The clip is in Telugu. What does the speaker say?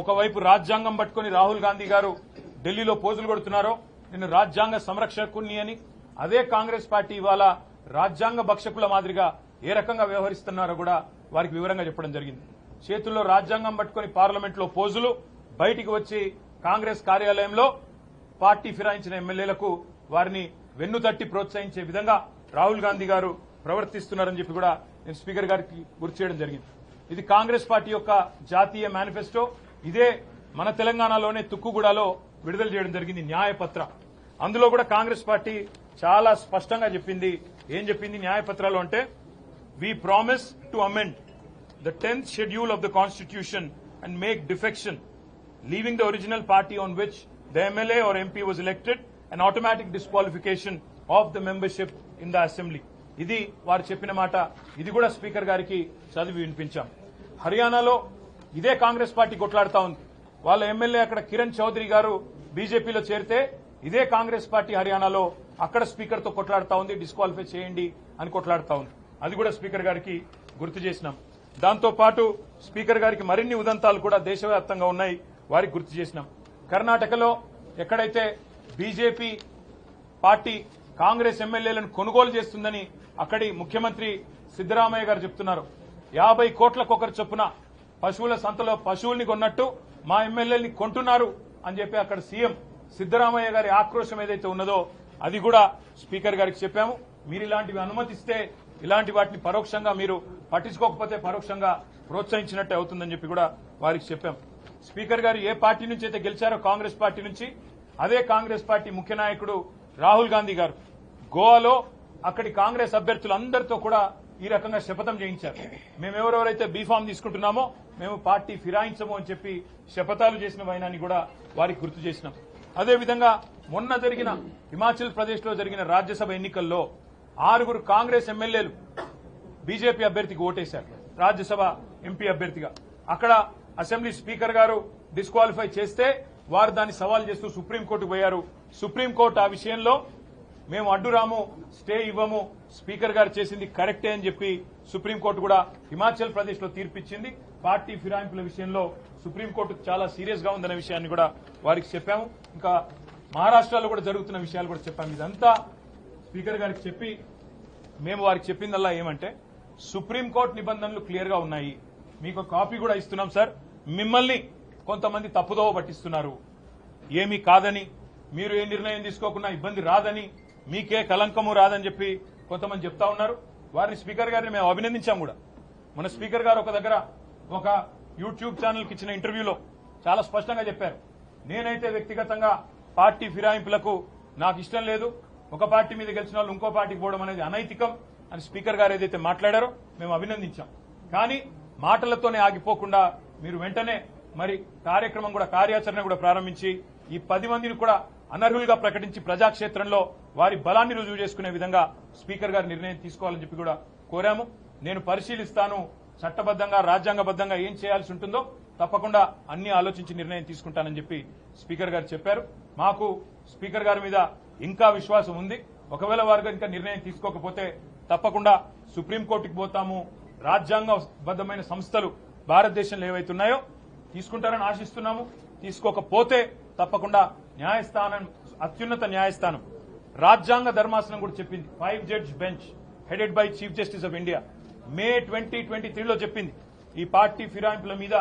ఒకవైపు రాజ్యాంగం పట్టుకొని రాహుల్ గాంధీ గారు ఢిల్లీలో పోజులు కొడుతున్నారో నేను రాజ్యాంగ సంరక్షకుణ్ణి అని అదే కాంగ్రెస్ పార్టీ ఇవాళ రాజ్యాంగ భక్షకుల మాదిరిగా ఏ రకంగా వ్యవహరిస్తున్నారో కూడా వారికి వివరంగా చెప్పడం జరిగింది. చేతుల్లో రాజ్యాంగం పట్టుకొని పార్లమెంట్లో పోజులు బయటికి వచ్చి కాంగ్రెస్ కార్యాలయంలో పార్టీ ఫిరాయించిన ఎమ్మెల్యేలకు వారిని వెన్నుతట్టి ప్రోత్సహించే విధంగా రాహుల్ గాంధీ గారు ప్రవర్తిస్తున్నారని చెప్పి కూడా నేను స్పీకర్ గారికి గుర్తు చేయడం జరిగింది. ఇది కాంగ్రెస్ పార్టీ యొక్క జాతీయ మేనిఫెస్టో ఇదే మన తెలంగాణలోనే తుక్కుగూడలో విడుదల చేయడం జరిగింది న్యాయపత్ర. అందులో కూడా కాంగ్రెస్ పార్టీ చాలా స్పష్టంగా చెప్పింది. ఏం చెప్పింది న్యాయపత్రాలు అంటే we promise to amend the tenth schedule of the constitution and make defection leaving the original party on which the MLA or MP was elected and automatic disqualification of the membership in the assembly ఇది వారు చెప్పిన మాట. ఇది కూడా స్పీకర్ గారికి చదివి వినిపించాం. హర్యానాలో ఇదే కాంగ్రెస్ పార్టీ కొట్లాడుతా ఉంది. వాళ్ళ ఎమ్మెల్యే అక్కడ కిరణ్ చౌదరి గారు బీజేపీలో చేరితే ఇదే కాంగ్రెస్ పార్టీ హర్యానాలో అక్కడ స్పీకర్తో కొట్లాడుతా ఉంది డిస్క్వాలిఫై చేయండి అని కొట్లాడుతా ఉంది. అది కూడా స్పీకర్ గారికి గుర్తు చేసినాం. దాంతో పాటు స్పీకర్ గారికి మరిన్ని ఉదంతాలు కూడా దేశవ్యాప్తంగా ఉన్నాయి వారికి గుర్తు చేసినాం. కర్ణాటకలో ఎక్కడైతే బీజేపీ పార్టీ కాంగ్రెస్ ఎమ్మెల్యేలను కొనుగోలు చేస్తుందని అక్కడి ముఖ్యమంత్రి సిద్దరామయ్య గారు చెప్తున్నారు. యాభై కోట్లకొకరు చొప్పున పశువుల సంతలో పశువుల్ని కొన్నట్టు మా ఎమ్మెల్యేని కొంటున్నారు అని చెప్పి అక్కడ సీఎం సిద్దరామయ్య గారి ఆక్రోశం ఏదైతే ఉన్నదో అది కూడా స్పీకర్ గారికి చెప్పాము. మీరు ఇలాంటివి అనుమతిస్తే ఇలాంటి వాటిని పరోక్షంగా మీరు పట్టించుకోకపోతే పరోక్షంగా ప్రోత్సహించినట్టే అవుతుందని చెప్పి కూడా వారికి చెప్పాం. స్పీకర్ గారు ఏ పార్టీ నుంచి అయితే గెలిచారో కాంగ్రెస్ పార్టీ నుంచి అదే కాంగ్రెస్ పార్టీ ముఖ్య నాయకుడు రాహుల్ గాంధీ గారు. గోవాలో అక్కడి కాంగ్రెస్ అభ్యర్థులందరితో కూడా ఈ రకంగా శపథం చేయించారు. మేము ఎవరెవరైతే బీఫామ్ తీసుకుంటున్నామో మేము పార్టీ ఫిరాయించము అని చెప్పి శపథాలు చేసిన వైనాన్ని కూడా వారికి గుర్తు చేసినాం. అదేవిధంగా మొన్న జరిగిన హిమాచల్ ప్రదేశ్లో జరిగిన రాజ్యసభ ఎన్నికల్లో ఆరుగురు కాంగ్రెస్ ఎమ్మెల్యేలు బీజేపీ అభ్యర్థికి ఓటేశారు. రాజ్యసభ ఎంపీ అభ్యర్థిగా. అక్కడ అసెంబ్లీ స్పీకర్ గారు డిస్క్వాలిఫై చేస్తే వారు దాన్ని సవాల్ చేస్తూ సుప్రీంకోర్టుకు పోయారు. సుప్రీంకోర్టు ఆ విషయంలో మేము అడ్డురాము స్టే ఇవ్వము. స్పీకర్ గారు చేసింది కరెక్టే అని చెప్పి సుప్రీంకోర్టు కూడా హిమాచల్ ప్రదేశ్లో తీర్పిచ్చింది. పార్టీ ఫిరాయింపుల విషయంలో సుప్రీంకోర్టు చాలా సీరియస్గా ఉందనే విషయాన్ని కూడా వారికి చెప్పాము. ఇంకా మహారాష్ట్రలో కూడా జరుగుతున్న విషయాలు కూడా చెప్పాము. ఇదంతా స్పీకర్ గారికి చెప్పి మేము వారికి చెప్పిందల్లా ఏమంటే సుప్రీంకోర్టు నిబంధనలు క్లియర్గా ఉన్నాయి. మీకు కాపీ కూడా ఇస్తున్నాం సార్. మిమ్మల్ని కొంతమంది తప్పుదోవ పట్టిస్తున్నారు. ఏమీ కాదని మీరు ఏ నిర్ణయం తీసుకోకుండా ఇబ్బంది రాదని మీకే కలంకము రాదని చెప్పి కొంతమంది చెప్తా ఉన్నారు. వారిని స్పీకర్ గారిని మేము అభినందించాం కూడా. మన స్పీకర్ గారు ఒక దగ్గర ఒక యూట్యూబ్ ఛానల్కి ఇచ్చిన ఇంటర్వ్యూలో చాలా స్పష్టంగా చెప్పారు. నేనైతే వ్యక్తిగతంగా పార్టీ ఫిరాయింపులకు నాకు ఇష్టం లేదు. ఒక పార్టీ మీద గెలిచిన వాళ్ళు ఇంకో పార్టీకి పోవడం అనేది అనైతికం అని స్పీకర్ గారు ఏదైతే మాట్లాడారో మేము అభినందించాం. కానీ మాటలతోనే ఆగిపోకుండా మీరు వెంటనే మరి కార్యక్రమం కూడా కార్యాచరణ కూడా ప్రారంభించి ఈ పది మందిని కూడా అనర్హులుగా ప్రకటించి ప్రజాక్షేత్రంలో వారి బలాన్ని రుజువు చేసుకునే విధంగా స్పీకర్ గారు నిర్ణయం తీసుకోవాలని చెప్పి కూడా కోరాము. నేను పరిశీలిస్తాను చట్టబద్దంగా రాజ్యాంగబద్దంగా ఏం చేయాల్సి ఉంటుందో తప్పకుండా అన్ని ఆలోచించి నిర్ణయం తీసుకుంటానని చెప్పి స్పీకర్ గారు చెప్పారు. మాకు స్పీకర్ గారి మీద ఇంకా విశ్వాసం ఉంది. ఒకవేళ వారు ఇంకా నిర్ణయం తీసుకోకపోతే తప్పకుండా సుప్రీంకోర్టుకి పోతాము. రాజ్యాంగబద్దమైన సంస్థలు భారతదేశంలో ఏవైతున్నాయో తీసుకుంటారని ఆశిస్తున్నాము. తీసుకోకపోతే తప్పకుండా న్యాయస్థానం అత్యున్నత న్యాయస్థానం. రాజ్యాంగ ధర్మాసనం కూడా చెప్పింది. Five judge bench headed by chief justice of India May twenty twenty త్రీలో చెప్పింది. ఈ పార్టీ ఫిరాయింపుల మీద